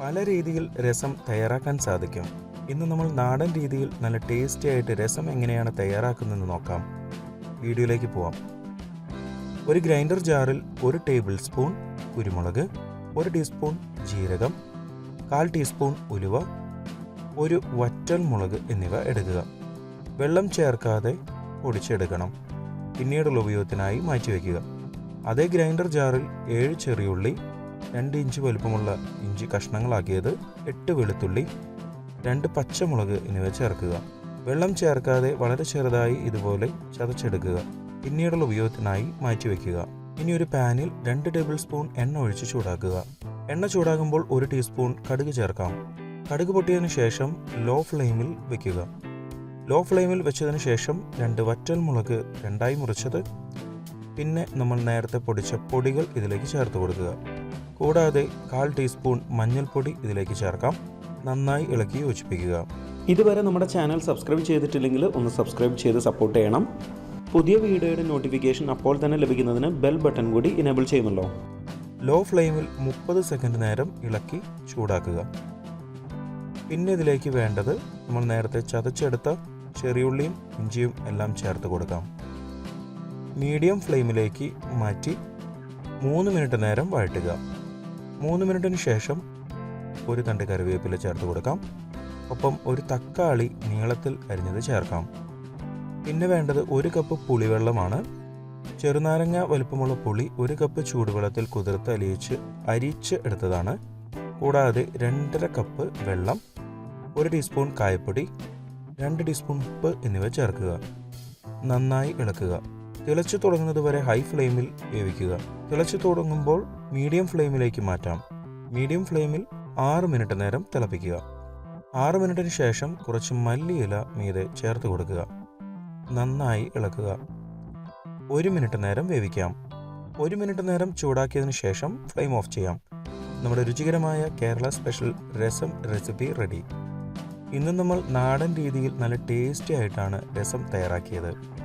പല രീതിയിൽ രസം തയ്യാറാക്കാൻ സാധിക്കും. ഇന്ന് നമ്മൾ നാടൻ രീതിയിൽ നല്ല ടേസ്റ്റി ആയിട്ട് രസം എങ്ങനെയാണ് തയ്യാറാക്കുന്നതെന്ന് നോക്കാം. വീഡിയോയിലേക്ക് പോവാം. ഒരു ഗ്രൈൻഡർ ജാറിൽ ഒരു ടേബിൾ സ്പൂൺ കുരുമുളക് ഒരു ടീസ്പൂൺ ജീരകം കാൽ ടീസ്പൂൺ ഉലുവ ഒരു വറ്റൽ മുളക് എന്നിവ എടുക്കുക. വെള്ളം ചേർക്കാതെ പൊടിച്ചെടുക്കണം. പിന്നീടുള്ള ഉപയോഗത്തിനായി മാറ്റിവെക്കുക. അതേ ഗ്രൈൻഡർ ജാറിൽ ഏഴ് ചെറിയുള്ളി രണ്ട് ഇഞ്ച് വലുപ്പമുള്ള ഇഞ്ചി കഷ്ണങ്ങളാക്കിയത് എട്ട് വെളുത്തുള്ളി രണ്ട് പച്ചമുളക് എന്നിവ ചേർക്കുക. വെള്ളം ചേർക്കാതെ വളരെ ചെറുതായി ഇതുപോലെ ചതച്ചെടുക്കുക. പിന്നീടുള്ള ഉപയോഗത്തിനായി മാറ്റിവെക്കുക. ഇനി ഒരു പാനിൽ രണ്ട് ടേബിൾ സ്പൂൺ എണ്ണ ഒഴിച്ച് ചൂടാക്കുക. എണ്ണ ചൂടാകുമ്പോൾ ഒരു ടീസ്പൂൺ കടുക് ചേർക്കാം. കടുക് പൊട്ടിയതിനു ശേഷം ലോ ഫ്ലെയിമിൽ വെക്കുക. ലോ ഫ്ലെയിമിൽ വെച്ചതിന് ശേഷം രണ്ട് വറ്റൽ മുളക് രണ്ടായി മുറിച്ചത്. പിന്നെ നമ്മൾ നേരത്തെ പൊടിച്ച പൊടികൾ ഇതിലേക്ക് ചേർത്ത് കൊടുക്കുക. കൂടാതെ കാൽ ടീസ്പൂൺ മഞ്ഞൾപ്പൊടി ഇതിലേക്ക് ചേർക്കാം. നന്നായി ഇളക്കി യോജിപ്പിക്കുക. ഇതുവരെ നമ്മുടെ ചാനൽ സബ്സ്ക്രൈബ് ചെയ്തിട്ടില്ലെങ്കിൽ ഒന്ന് സബ്സ്ക്രൈബ് ചെയ്ത് സപ്പോർട്ട് ചെയ്യണം. പുതിയ വീഡിയോയുടെ നോട്ടിഫിക്കേഷൻ അപ്പോൾ തന്നെ ലഭിക്കുന്നതിന് ബെൽ ബട്ടൺ കൂടി ഇനേബിൾ ചെയ്യുമല്ലോ. ലോ ഫ്ലെയിമിൽ മുപ്പത് സെക്കൻഡ് നേരം ഇളക്കി ചൂടാക്കുക. പിന്നെ ഇതിലേക്ക് വേണ്ടത് നമ്മൾ നേരത്തെ ചതച്ചെടുത്ത ചെറിയുള്ളിയും ഇഞ്ചിയും എല്ലാം ചേർത്ത് കൊടുക്കാം. മീഡിയം ഫ്ലെയിമിലേക്ക് മാറ്റി മൂന്ന് മിനിറ്റ് നേരം വഴറ്റുക. മൂന്ന് മിനിറ്റിന് ശേഷം ഒരു തണ്ട് കറിവേപ്പില ചേർത്ത് കൊടുക്കാം. ഒപ്പം ഒരു തക്കാളി നീളത്തിൽ അരിഞ്ഞത് ചേർക്കാം. പിന്നെ വേണ്ടത് ഒരു കപ്പ് പുളിവെള്ളമാണ്. ചെറുനാരങ്ങ വലുപ്പമുള്ള പുളി ഒരു കപ്പ് ചൂടുവെള്ളത്തിൽ കുതിർത്ത് അലിയിച്ച് അരിച്ച് എടുത്തതാണ്. കൂടാതെ രണ്ടര കപ്പ് വെള്ളം ഒരു ടീസ്പൂൺ കായപ്പൊടി രണ്ട് ടീസ്പൂൺ ഉപ്പ് എന്നിവ ചേർക്കുക. നന്നായി ഇളക്കുക. തിളച്ചു തുടങ്ങുന്നത് വരെ ഹൈ ഫ്ലെയിമിൽ വേവിക്കുക. തിളച്ചു തുടങ്ങുമ്പോൾ മീഡിയം ഫ്ലെയിമിലേക്ക് മാറ്റാം. മീഡിയം ഫ്ലെയിമിൽ ആറ് മിനിറ്റ് നേരം തിളപ്പിക്കുക. ആറ് മിനിറ്റിന് ശേഷം കുറച്ച് മല്ലിയില മീതെ ചേർത്ത് കൊടുക്കുക. നന്നായി ഇളക്കുക. ഒരു മിനിറ്റ് നേരം വേവിക്കാം. ഒരു മിനിറ്റ് നേരം ചൂടാക്കിയതിന് ശേഷം ഫ്ലെയിം ഓഫ് ചെയ്യാം. നമ്മുടെ രുചികരമായ Kerala special rasam recipe ready ഇന്ന് നമ്മൾ നാടൻ രീതിയിൽ നല്ല ടേസ്റ്റി ആയിട്ടാണ് രസം തയ്യാറാക്കിയത്.